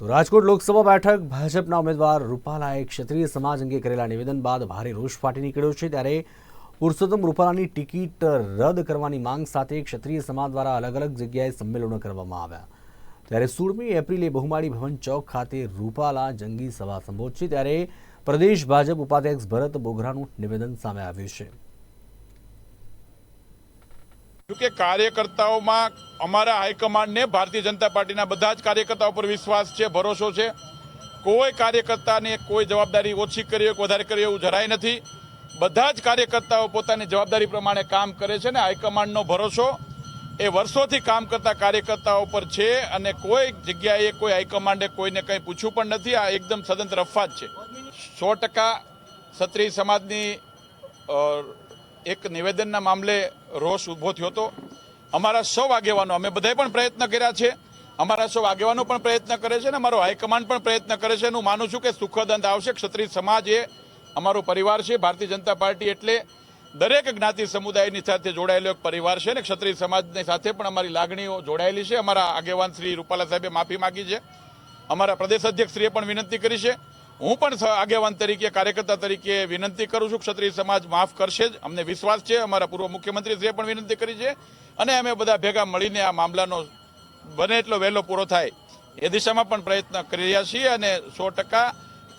તો રાજકોટ લોકસભા બેઠક, ભાજપના ઉમેદવાર રૂપાલાએ ક્ષત્રિય સમાજ અંગે કરેલા નિવેદન બાદ ભારે રોષ ફાટી નીકળ્યો છે ત્યારે પુરુષોત્તમ રૂપાલાની ટિકિટ રદ કરવાની માંગ સાથે ક્ષત્રિય સમાજ દ્વારા અલગ અલગ જગ્યાએ સંમેલનો કરવામાં આવ્યા. ત્યારે સોળમી એપ્રિલે બહુમાળી ભવન ચોક ખાતે રૂપાલા જંગી સભા સંબોધશે ત્યારે પ્રદેશ ભાજપ ઉપાધ્યક્ષ ભરત બોગરાનું નિવેદન સામે આવ્યું છે. કે કાર્યકર્તાઓમાં અમારા હાઈકમાન્ડને ભારતીય જનતા પાર્ટીના બધા જ કાર્યકર્તાઓ પર વિશ્વાસ છે, ભરોસો છે. કોઈ કાર્યકર્તાને કોઈ જવાબદારી ઓછી કરી હોય વધારે કરી એવું જરાય નથી. બધા જ કાર્યકર્તાઓ પોતાની જવાબદારી પ્રમાણે કામ કરે છે ને હાઈકમાન્ડનો ભરોસો એ વર્ષોથી કામ કરતા કાર્યકર્તાઓ પર છે અને કોઈ જગ્યાએ કોઈ હાઈકમાન્ડે કોઈને કંઈ પૂછ્યું પણ નથી. આ એકદમ સદંતર અફવાદ છે. સો ટકા ક્ષત્રિય સમાજની એક નિવેદનના મામલે રોષ ઊભો થયો હતો. અમારા સૌ આગેવાનો, અમે બધાએ પણ પ્રયત્ન કર્યા છે. અમારા સૌ આગેવાનો પણ પ્રયત્ન કરે છે અને અમારો હાઈકમાન્ડ પણ પ્રયત્ન કરે છે હું માનું છું કે સુખદ અંત આવશે. ક્ષત્રિય સમાજ એ અમારો પરિવાર છે, ભારતીય જનતા પાર્ટી એટલે દરેક જ્ઞાતિ સમુદાયની સાથે જોડાયેલો એક પરિવાર છે અને ક્ષત્રિય સમાજની સાથે પણ અમારી લાગણીઓ જોડાયેલી છે. અમારા આગેવાન શ્રી રૂપાલા સાહેબે માફી માંગી છે. અમારા પ્રદેશ અધ્યક્ષશ્રીએ પણ વિનંતી કરી છે. હું પણ આગેવાન તરીકે, કાર્યકર્તા તરીકે વિનંતી કરું છું ક્ષત્રિય સમાજ માફ કરશે જ. અમને વિશ્વાસ છે, અમારા પૂર્વ મુખ્યમંત્રીશ્રીએ પણ વિનંતી કરી છે અને અમે બધા ભેગા મળીને આ મામલાનો બને એટલો વહેલો પૂરો થાય એ દિશામાં પણ પ્રયત્ન કરી રહ્યા છીએ અને સો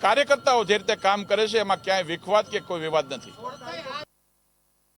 કાર્યકર્તાઓ જે રીતે કામ કરે છે, એમાં ક્યાંય વિખવાદ કે કોઈ વિવાદ નથી.